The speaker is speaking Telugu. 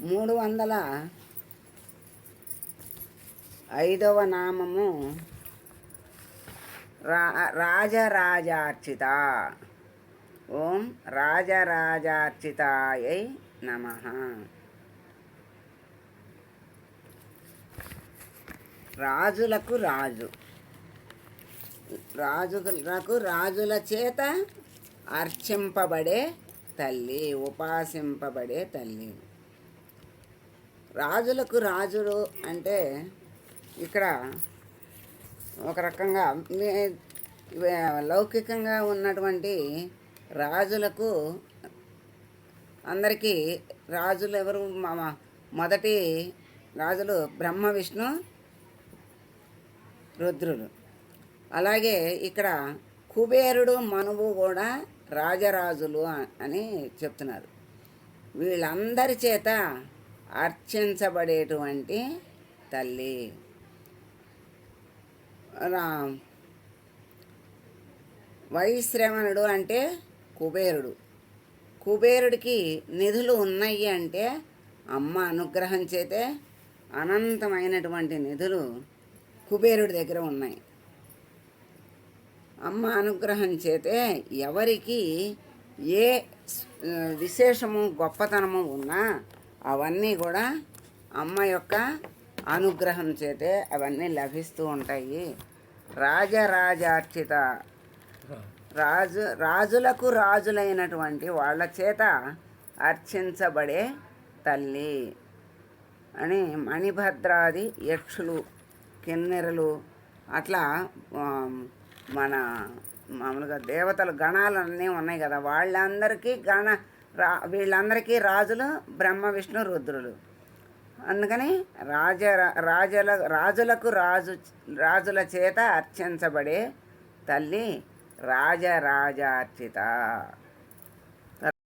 మూడు వందల ఐదవ నామము రా రాజరాజార్చిత. ఓం రాజరాజార్చితాయై నమ. రాజులకు రాజు. రాజులకు రాజుల చేత అర్చింపబడే తల్లి ఉపాసింపబడే తల్లి. రాజులకు రాజులు అంటే ఇక్కడ ఒక రకంగా లౌకికంగా ఉన్నటువంటి రాజులకు అందరికీ రాజులు ఎవరు? మొదటి రాజులు బ్రహ్మ విష్ణు రుద్రులు. అలాగే ఇక్కడ కుబేరుడు మనువు కూడా రాజరాజులు అని చెప్తున్నారు. వీళ్ళందరి చేత అర్చించబడేటువంటి తల్లి. రా వైశ్రవణుడు అంటే కుబేరుడు. కుబేరుడికి నిధులు ఉన్నాయి అంటే అమ్మ అనుగ్రహం చేతే అనంతమైనటువంటి నిధులు కుబేరుడి దగ్గర ఉన్నాయి. అమ్మ అనుగ్రహం చేతే ఎవరికి ఏ విశేషము గొప్పతనము ఉన్నా అవన్నీ కూడా అమ్మ యొక్క అనుగ్రహం చేతే అవన్నీ లభిస్తూ ఉంటాయి. రాజరాజార్చిత. రాజు రాజులకు రాజులైనటువంటి వాళ్ళ చేత అర్చించబడే తల్లి అని మణిభద్రాది యక్షులు కిన్నెరలు అట్లా మన మామూలుగా దేవతలు గణాలన్నీ ఉన్నాయి కదా. వాళ్ళందరికీ గణ రా వీళ్ళందరికీ రాజులు బ్రహ్మ విష్ణు రుద్రులు. అందుకని రాజ రాజుల రాజులకు రాజు రాజుల చేత అర్చించబడే తల్లి రాజరాజార్చిత.